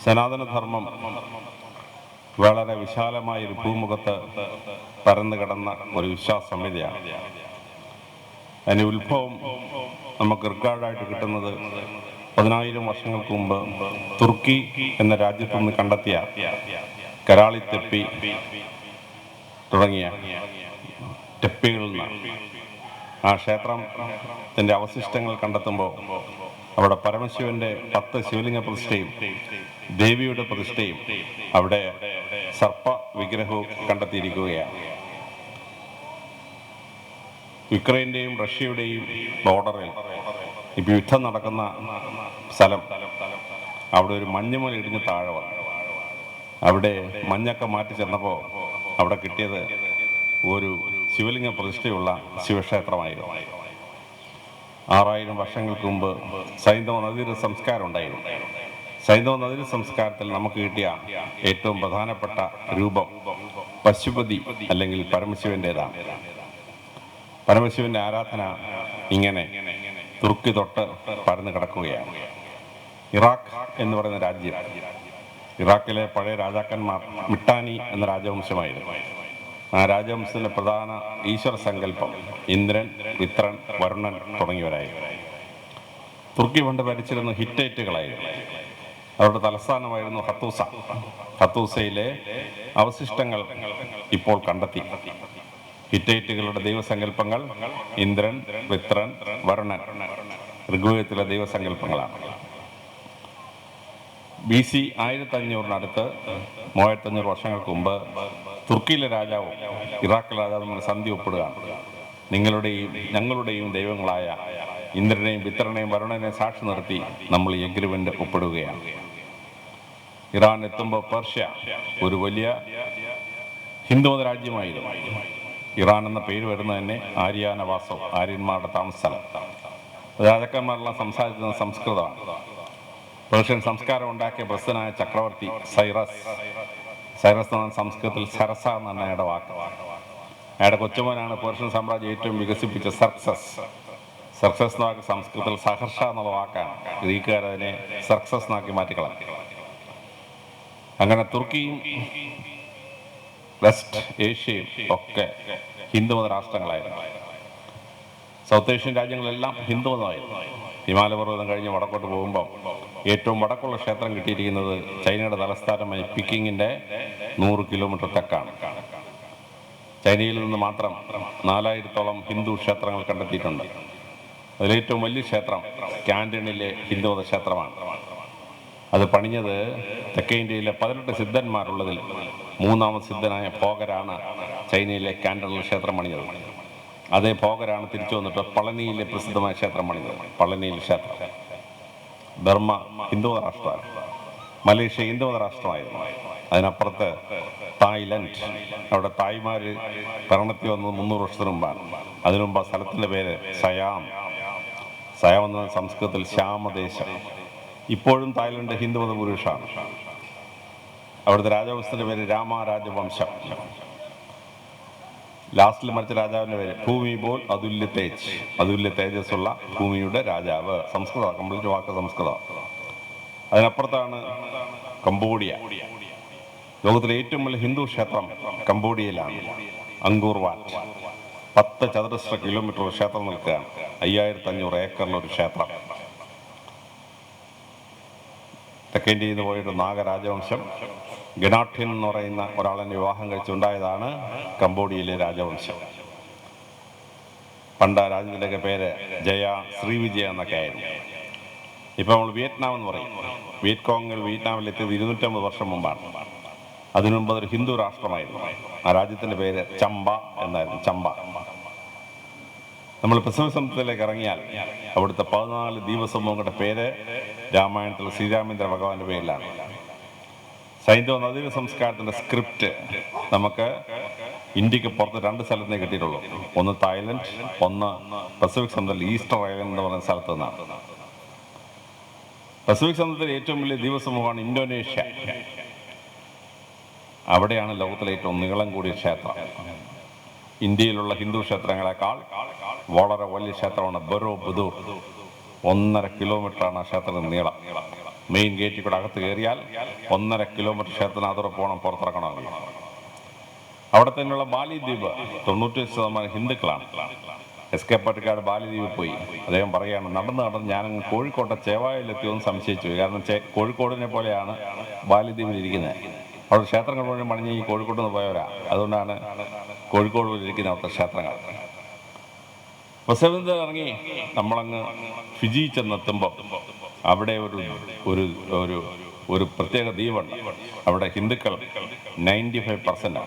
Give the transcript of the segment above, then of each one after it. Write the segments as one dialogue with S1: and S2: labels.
S1: സനാതനധർമ്മം വളരെ വിശാലമായ ഒരു ഭൂമുഖത്ത് പരന്നു കിടന്ന ഒരു വിശ്വാസ സംഹിതയാണ് അതിന്റെ ഉത്ഭവം നമുക്ക് റിക്കാർഡായിട്ട് കിട്ടുന്നത് പതിനായിരം വർഷങ്ങൾക്ക് മുമ്പ് തുർക്കി എന്ന രാജ്യത്തു നിന്ന് കണ്ടെത്തിയ കരാളി തെപ്പി തുടങ്ങിയ തെപ്പികളിൽ നിന്ന് ആ ക്ഷേത്രത്തിന്റെ അവശിഷ്ടങ്ങൾ കണ്ടെത്തുമ്പോൾ അവിടെ പരമശിവന്റെ പത്ത് ശിവലിംഗ പ്രതിഷ്ഠയും ദേവിയുടെ പ്രതിഷ്ഠയും അവിടെ സർപ്പ വിഗ്രഹവും കണ്ടെത്തിയിരിക്കുകയാണ്. യുക്രൈന്റെയും റഷ്യയുടെയും ബോർഡറിൽ ഇപ്പൊ യുദ്ധം നടക്കുന്ന സ്ഥലം. അവിടെ ഒരു മഞ്ഞുമല ഇടിഞ്ഞ് താഴെ വന്നു. അവിടെ മഞ്ഞൊക്കെ മാറ്റി ചെന്നപ്പോൾ അവിടെ കിട്ടിയത് ഒരു ശിവലിംഗ പ്രതിഷ്ഠയുള്ള ശിവക്ഷേത്രമായിരുന്നു. ആറായിരം വർഷങ്ങൾക്ക് മുമ്പ് സൈന്ധവ നദീര സംസ്കാരം ഉണ്ടായിരുന്നു. സൈന്ധവ നദീര സംസ്കാരത്തിൽ നമുക്ക് കിട്ടിയ ഏറ്റവും പ്രധാനപ്പെട്ട രൂപം പശുപതി അല്ലെങ്കിൽ പരമശിവന്റെതാണ് പരമശിവന്റെ ആരാധന ഇങ്ങനെ തുർക്കി തൊട്ട് പരന്നു കിടക്കുകയാണ്. ഇറാഖ് എന്ന് പറയുന്ന രാജ്യം. ഇറാഖിലെ പഴയ രാജാക്കന്മാർ മിട്ടാനി എന്ന രാജവംശമായിരുന്നു. ആ രാജവംശത്തിന്റെ പ്രധാന ഈശ്വര സങ്കല്പം ഇന്ദ്രൻ മിത്രൻ വരുണൻ തുടങ്ങിയവരായിരുന്നു തുർക്കി പണ്ട് ഭരിച്ചിരുന്ന ഹിറ്റൈറ്റുകളായിരുന്നു. അവരുടെ തലസ്ഥാനമായിരുന്നു ഹത്തൂസ. ഹത്തൂസയിലെ അവശിഷ്ടങ്ങൾ ഇപ്പോൾ കണ്ടെത്തി. ഹിറ്റൈറ്റുകളുടെ ദൈവസങ്കല്പങ്ങൾ ഇന്ദ്രൻ മിത്രൻ വരുണൻ ഋഗ്വേദത്തിലെ ദൈവസങ്കല്പങ്ങളാണ്. ബി സി ആയിരത്തി അഞ്ഞൂറിനടുത്ത് മൂവായിരത്തി അഞ്ഞൂറ് വർഷങ്ങൾക്ക് മുമ്പ് തുർക്കിയിലെ രാജാവും ഇറാഖിലെ രാജാവും തമ്മിൽ സന്ധി ഒപ്പിടുകയാണ്. നിങ്ങളുടെയും ഞങ്ങളുടെയും ദൈവങ്ങളായ ഇന്ദ്രനെയും വിത്രനെയും വരുണനെയും സാക്ഷി നിർത്തി നമ്മൾ ഈ എഗ്രിമെന്റ് ഒപ്പിടുകയാണ്. ഇറാൻ എത്തുമ്പോൾ പേർഷ്യ ഒരു വലിയ ഹിന്ദുമത രാജ്യമായിരുന്നു. ഇറാൻ എന്ന പേര് വരുന്നത് തന്നെ ആര്യാനവാസം ആര്യന്മാരുടെ താമസസ്ഥലം. രാജാക്കന്മാരെല്ലാം സംസാരിക്കുന്നത് സംസ്കൃതമാണ്. പേർഷ്യൻ സംസ്കാരം ഉണ്ടാക്കിയ പ്രസിദ്ധനായ ചക്രവർത്തി സൈറസ്. സൈറസ് എന്ന സംസ്കൃതത്തിൽ സരസ എന്നാണ് അയാളുടെ വാക്ക്. അയാളുടെ കൊച്ചുമോനാണ് പേർഷ്യൻ സാമ്രാജ്യം ഏറ്റവും വികസിപ്പിച്ച സർക്സസ്. സർക്സസ് എന്ന വാക്ക് സംസ്കൃതത്തിൽ സഹർഷ എന്നുള്ള വാക്കാണ്. ഗ്രീക്കുകാർ അതിനെ സർക്സസ് എന്നാക്കി മാറ്റിക്കളഞ്ഞു. അങ്ങനെ തുർക്കിയും വെസ്റ്റ് ഏഷ്യയും ഒക്കെ ഹിന്ദുമത രാഷ്ട്രങ്ങളായിരുന്നു. South Asian രാജ്യങ്ങളെല്ലാം ഹിന്ദുമതമായിരുന്നു. ഹിമാലയപർവതം കഴിഞ്ഞ് വടക്കോട്ട് പോകുമ്പം ഏറ്റവും വടക്കുള്ള ക്ഷേത്രം കിട്ടിയിരിക്കുന്നത് ചൈനയുടെ തലസ്ഥാനമായ പിക്കിങ്ങിന്റെ നൂറ് കിലോമീറ്റർ തെക്കാണ്. ചൈനയിൽ നിന്ന് മാത്രം നാലായിരത്തോളം ഹിന്ദു ക്ഷേത്രങ്ങൾ കണ്ടെത്തിയിട്ടുണ്ട്. അതിലേറ്റവും വലിയ ക്ഷേത്രം കാൻഡണിലെ ഹിന്ദുമത ക്ഷേത്രമാണ്. അത് പണിഞ്ഞത് തെക്കേ ഇന്ത്യയിലെ പതിനെട്ട് സിദ്ധന്മാരുള്ളതിൽ മൂന്നാമത് സിദ്ധനായ ഭോഗരാണ് ചൈനയിലെ കാൻഡണിൽ ക്ഷേത്രം പണിഞ്ഞത്. അതേ ഭോഗരാണ് തിരിച്ചു വന്നിട്ട് പളനിയിലെ പ്രസിദ്ധമായ ക്ഷേത്രമാണിത് പളനിയിൽ ക്ഷേത്രം. ബർമ്മ ഹിന്ദുമത രാഷ്ട്രമാണ്. മലേഷ്യ ഹിന്ദുമത രാഷ്ട്രമായിരുന്നു. അതിനപ്പുറത്ത് തായ്ലൻഡ്. അവിടെ തായ്മാര് ഭരണത്തിൽ വന്നത് മുന്നൂറ് വർഷത്തിന് മുമ്പാണ്. അതിനു മുമ്പ് ആ സ്ഥലത്തിന്റെ പേര് സയാം. സയാം എന്ന സംസ്കൃതത്തിൽ ശ്യാമദേശം. ഇപ്പോഴും തായ്ലൻഡ് ഹിന്ദുമത പുരുഷാണ് അവിടുത്തെ രാജവംശത്തിന്റെ പേര് രാമ രാജവംശം ലാസ്റ്റിൽ മറിച്ച രാജാവിന്റെ പേര് ഭൂമി ബോൾ അതുല്യ തേജ്. അതുല്യ ഉള്ള ഭൂമിയുടെ രാജാവ്. സംസ്കൃത കംപ്ലീറ്റ് വാക്ക് സംസ്കൃതം. അതിനപ്പുറത്താണ് കംബോഡിയ. ലോകത്തിലെ ഏറ്റവും വലിയ ഹിന്ദു ക്ഷേത്രം കംബോഡിയയിലാണ്. അങ്കൂർ വാറ്റ് പത്ത് ചതുരശ്ര കിലോമീറ്റർ ക്ഷേത്രം നിൽക്കുകയാണ്. അയ്യായിരത്തി അഞ്ഞൂറ് ഏക്കറിലൊരു ക്ഷേത്രം. തെക്കേ ഇന്ത്യയിൽ നിന്ന് പോയിട്ട് നാഗരാജവംശം. ഗനാഠ്യൻ എന്ന് പറയുന്ന ഒരാളെ വിവാഹം കഴിച്ചുണ്ടായതാണ് കംബോഡിയയിലെ രാജവംശം. പണ്ട് രാജ്യത്തിന്റെയൊക്കെ പേര് ജയ ശ്രീവിജയ എന്നൊക്കെ ആയിരുന്നു. ഇപ്പം നമ്മൾ വിയറ്റ്നാം എന്ന് പറയും. വിയറ്റ് കോങ്ങിൽ വിയറ്റ്നാമിൽ എത്തിയത് ഇരുന്നൂറ്റമ്പത് വർഷം മുമ്പാണ്. അതിനു മുമ്പ് അതൊരു ഹിന്ദു രാഷ്ട്രമായിരുന്നു. ആ രാജ്യത്തിന്റെ പേര് ചമ്പ എന്നായിരുന്നു ചമ്പ. നമ്മൾ പ്രസവ സമുദ്രത്തിലേക്ക് ഇറങ്ങിയാൽ അവിടുത്തെ പതിനാല് ദീപസമൂഹങ്ങളുടെ പേര് രാമായണത്തിൽ ശ്രീരാമേന്ദ്ര ഭഗവാന്റെ പേരിലാണ്. സൈന്ധവ നദീവ സംസ്കാരത്തിന്റെ സ്ക്രിപ്റ്റ് നമുക്ക് ഇന്ത്യയ്ക്ക് പുറത്ത് രണ്ട് സ്ഥലത്ത് കിട്ടിയിട്ടുള്ളൂ. ഒന്ന് തായ്ലൻഡ് ഒന്ന് പസഫിക് സമുദ്രത്തിൽ ഈസ്റ്റർ ഐലൻഡ് എന്ന് പറയുന്ന സ്ഥലത്ത് നിന്നാണ്. പസഫിക് സമുദ്രത്തിലെ ഏറ്റവും വലിയ ദ്വീപസമൂഹമാണ് ഇന്തോനേഷ്യ. അവിടെയാണ് ലോകത്തിലെ ഏറ്റവും നീളം കൂടിയ ക്ഷേത്രം. ഇന്ത്യയിലുള്ള ഹിന്ദു ക്ഷേത്രങ്ങളെക്കാൾ വളരെ വലിയ ക്ഷേത്രമാണ് ബറോ ബുദു. ഒന്നര കിലോമീറ്ററാണ് ആ ക്ഷേത്രത്തിന് നീളം. മെയിൻ ഗേറ്റിൽ കൂടെ അകത്ത് കയറിയാൽ ഒന്നര കിലോമീറ്റർ ക്ഷേത്രത്തിനകത്തോടെ പോകണം പുറത്തിറക്കണമെങ്കിൽ അവിടെ തന്നെയുള്ള ബാലിദ്വീപ് തൊണ്ണൂറ്റി ശതമാനം ഹിന്ദുക്കളാണ്. എസ് കെ പട്ടിക്കാട് ബാലിദ്വീപിൽ പോയി. അദ്ദേഹം പറയുകയാണ് നടന്ന് നടന്ന് ഞാൻ കോഴിക്കോട്ടെ ചേവായിലെത്തിയോന്ന് സംശയിച്ചു. കാരണം കോഴിക്കോടിനെ പോലെയാണ് ബാലിദ്വീപിൽ ഇരിക്കുന്നത്. അവിടെ ക്ഷേത്രങ്ങൾ മുഴുവൻ മണിഞ്ഞ് ഈ കോഴിക്കോട് നിന്ന് പോയവരാ. അതുകൊണ്ടാണ് കോഴിക്കോട് ഇരിക്കുന്ന അവിടുത്തെ ക്ഷേത്രങ്ങൾ. പ്രസവന്ത ഇറങ്ങി നമ്മളങ്ങ് ഫിജി ചെന്നെത്തുമ്പോൾ അവിടെ ഒരു ഒരു ഒരു ഒരു പ്രത്യേക ദ്വീപുണ്ട് അവിടെ ഹിന്ദുക്കൾ നയന്റി ഫൈവ് പെർസെന്റ്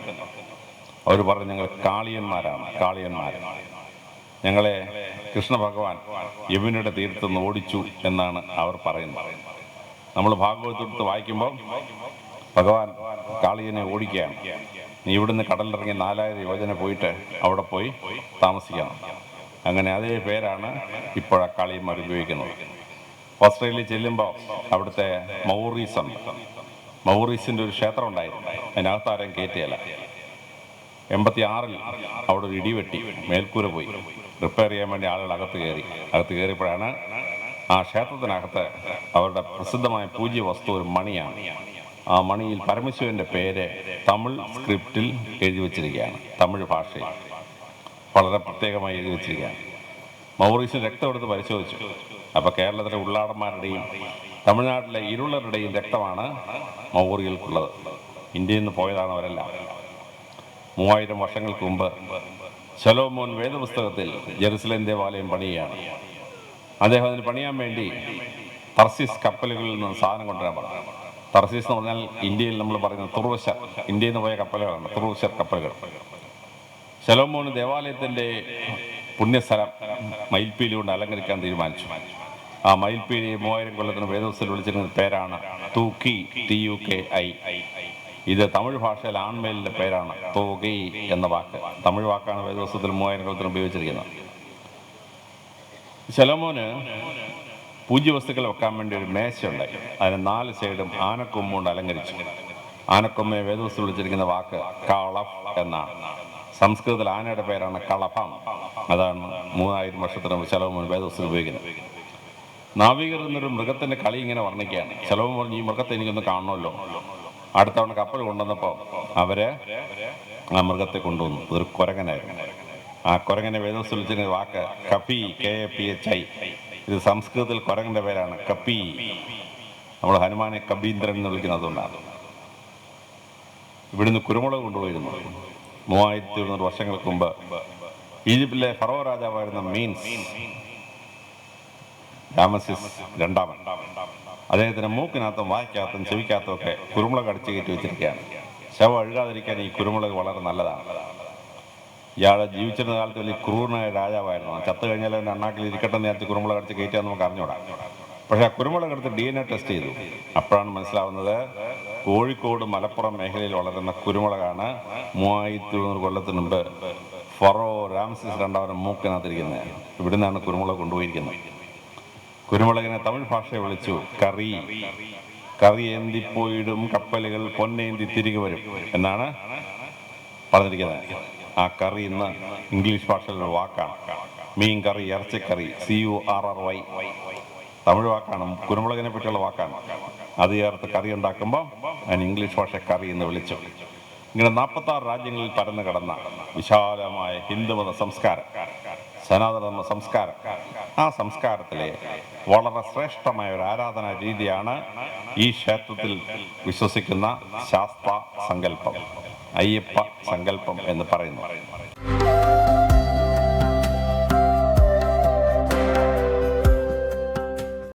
S1: അവർ പറഞ്ഞു ഞങ്ങൾ കാളിയന്മാരാണ് കാളിയന്മാർ ഞങ്ങളെ കൃഷ്ണ ഭഗവാൻ യമുനയുടെ തീരത്ത് നിന്ന് ഓടിച്ചു എന്നാണ് അവർ പറയുന്നത്. നമ്മൾ ഭാഗവതത്ത് വായിക്കുമ്പോൾ ഭഗവാൻ കാളിയനെ ഓടിക്കുകയാണ്. നീ ഇവിടുന്ന് കടലിറങ്ങി നാലായിരം യോജന പോയിട്ട് അവിടെ പോയി താമസിക്കണം. അങ്ങനെ അതേ പേരാണ് ഇപ്പോഴാ കാളിയന്മാർ ഉപയോഗിക്കുന്നത്. ഓസ്ട്രേലിയ ചെല്ലുമ്പോൾ അവിടുത്തെ മൗറീസ് ഉണ്ട് മൗറീസിന്റെ ഒരു ക്ഷേത്രം ഉണ്ടായിരുന്നു. അതിനകത്ത് ആരെയും കയറ്റിയല്ല. എൺപത്തി ആറിൽ അവിടെ ഒരു ഇടിവെട്ടി മേൽക്കൂര പോയി. റിപ്പയർ ചെയ്യാൻ വേണ്ടി ആളുകൾ അകത്ത് കയറി. അകത്ത് കയറിയപ്പോഴാണ് ആ ക്ഷേത്രത്തിനകത്ത് അവരുടെ പ്രസിദ്ധമായ പൂജ്യ വസ്തു ഒരു മണിയാണ്. ആ മണിയിൽ പരമശിവന്റെ പേര് തമിഴ് സ്ക്രിപ്റ്റിൽ എഴുതി വെച്ചിരിക്കുകയാണ് തമിഴ് ഭാഷയിൽ. വളരെ പ്രത്യേകമായി എഴുതി വച്ചിരിക്കുകയാണ്. മൗറീസിന് രക്തം എടുത്ത് പരിശോധിച്ചു. അപ്പോൾ കേരളത്തിലെ ഉള്ളാടന്മാരുടെയും തമിഴ്നാട്ടിലെ ഇരുളരുടെയും രക്തമാണ് മൗറികൾക്കുള്ളത് ഇന്ത്യയിൽ നിന്ന് പോയതാണ് അവരെല്ലാം. മൂവായിരം വർഷങ്ങൾക്ക് മുമ്പ് ശലോമോൻ വേദപുസ്തകത്തിൽ ജെറുസലേം ദേവാലയം പണിയുകയാണ്. അദ്ദേഹം അതിന് പണിയാൻ വേണ്ടി തർസിസ് കപ്പലുകളിൽ നിന്ന് സാധനം കൊണ്ടുവരാൻ പറഞ്ഞു. തർസീസ് എന്ന് പറഞ്ഞാൽ ഇന്ത്യയിൽ നമ്മൾ പറയുന്ന തുറവശ ഇന്ത്യയിൽ നിന്ന് പോയ കപ്പലുകളാണ് തുറവശ കപ്പലുകൾ. ശലോമോന് ദേവാലയത്തിന്റെ പുണ്യസ്ഥലം മയിൽപ്പീലി കൊണ്ട് അലങ്കരിക്കാൻ തീരുമാനിച്ചു. ആ മയിൽപ്പീലി മൂവായിരം കൊല്ലത്തിന് വേദവസ്ഥയിൽ വിളിച്ചിരുന്ന പേരാണ് തൂക്കി ടി യു കെ ഐ. ഇത് തമിഴ് ഭാഷയിൽ ആൺമേലിന്റെ പേരാണ് തോകി എന്ന വാക്ക്. തമിഴ് വാക്കാണ് വേദവസ്തത്തിൽ മൂവായിരം കൊല്ലത്തിന് ഉപയോഗിച്ചിരിക്കുന്നത്. ശലോമോന് പൂജ്യവസ്തുക്കൾ വെക്കാൻ വേണ്ടി ഒരു മേശയുണ്ടായി. അതിന് നാല് സൈഡും ആനക്കൊമ്പ് കൊണ്ട് അലങ്കരിച്ചു. ആനക്കൊമ്മയെ വേദവസ്തു വിളിച്ചിരിക്കുന്ന വാക്ക് കളഫ് എന്നാണ്. സംസ്കൃതത്തിൽ ആനയുടെ പേരാണ് കളഭം. അതാണ് മൂവായിരം വർഷത്തിന് ശലോമോൻ വേദവസ്തു ഉപയോഗിക്കുന്നത്. നാവികർ എന്നൊരു മൃഗത്തിന്റെ കളി ഇങ്ങനെ വർണിക്കുകയാണ്. ശലോമോൻ പറഞ്ഞു ഈ മൃഗത്തെ എനിക്കൊന്ന് കാണണമല്ലോ. അടുത്ത തവണ കപ്പൽ കൊണ്ടുവന്നപ്പോൾ അവരെ ആ മൃഗത്തെ കൊണ്ടുവന്നു. ഇതൊരു കൊരങ്ങനായിരുന്നു. ആ കൊരങ്ങനെ വേദവസ്തു വിളിച്ചിരിക്കുന്ന വാക്ക് കഫി കെ പി എച്ച് ഐ. ഇത് സംസ്കൃതത്തിൽ കുരങ്ങന്റെ പേരാണ് കപ്പി. നമ്മൾ ഹനുമാനെ കബീന്ദ്രൻ എന്ന് വിളിക്കുന്നത് അതുകൊണ്ടാണ് ഇവിടുന്ന് കുരുമുളക് കൊണ്ടുപോയിരുന്നു. മൂവായിരത്തി എഴുന്നൂറ് വർഷങ്ങൾക്ക് മുമ്പ് ഈജിപ്തിലെ ഫറോ രാജാവായിരുന്ന മീൻസ് രാമസിസ് രണ്ടാമൻ. അദ്ദേഹത്തിന് മൂക്കിനകത്തും വായ്ക്കകത്തും ചെവിക്കകത്തും ഒക്കെ കുരുമുളക് അടിച്ചു കയറ്റി വെച്ചിരിക്കുകയാണ്. ശവം അഴുകാതിരിക്കാൻ ഈ കുരുമുളക് വളരെ നല്ലതാണ്. ഇയാൾ ജീവിച്ചിരുന്ന കാലത്ത് വലിയ ക്രൂരനായ രാജാവായിരുന്നു. ചത്തു കഴിഞ്ഞാൽ അവന്റെ അണ്ണാക്കിൽ ഇരിക്കട്ടെ നേരത്തെ കുരുമുളക് അടിച്ച് കയറ്റാൻ നമുക്ക് അറിഞ്ഞൂടാ പക്ഷേ ആ കുരുമുളക് എടുത്ത് ഡി എൻ എ ടെസ്റ്റ് ചെയ്തു. അപ്പോഴാണ് മനസ്സിലാവുന്നത് കോഴിക്കോട് മലപ്പുറം മേഖലയിൽ വളരുന്ന കുരുമുളകാണ് മൂവായിരത്തി എഴുന്നൂറ് കൊല്ലത്തിന് മുമ്പ് ഫറോ രാംസിസ് രണ്ടാമൻ മൂക്കിനകത്തിരിക്കുന്നത്. ഇവിടുന്നാണ് കുരുമുളക് കൊണ്ടുപോയിരിക്കുന്നത്. കുരുമുളകിനെ തമിഴ് ഭാഷയെ വിളിച്ചു കറി. കറി ഏന്തിപ്പോയിടും കപ്പലുകൾ പൊന്നേന്തി തിരികെ വരും എന്നാണ് പറഞ്ഞിരിക്കുന്നത്. ആ കറി ഇന്ന് ഇംഗ്ലീഷ് ഭാഷയിലൊരു വാക്കാണ്. മീൻ കറി ഇറച്ചിക്കറി C U R R Y Tamil വാക്കാണ് കുരുമുളകിനെ പറ്റിയുള്ള വാക്കാണ്. അത് ചേർത്ത് കറി ഉണ്ടാക്കുമ്പോൾ അതിന് ഇംഗ്ലീഷ് ഭാഷ കറി എന്ന് വിളിച്ചു. ഇങ്ങനെ നാൽപ്പത്തി ആറ് രാജ്യങ്ങളിൽ പരന്നു കിടന്ന വിശാലമായ ഹിന്ദുമത സംസ്കാരം സനാതന സംസ്കാരം ആ സംസ്കാരത്തിലെ വളരെ ശ്രേഷ്ഠമായ ഒരു ആരാധനാ രീതിയാണ് ഈ ക്ഷേത്രത്തിൽ വിശ്വസിക്കുന്ന ശാസ്ത്ര സങ്കല്പം. അയ്യപ്പ സങ്കല്പം എന്ന് പറയുന്നു.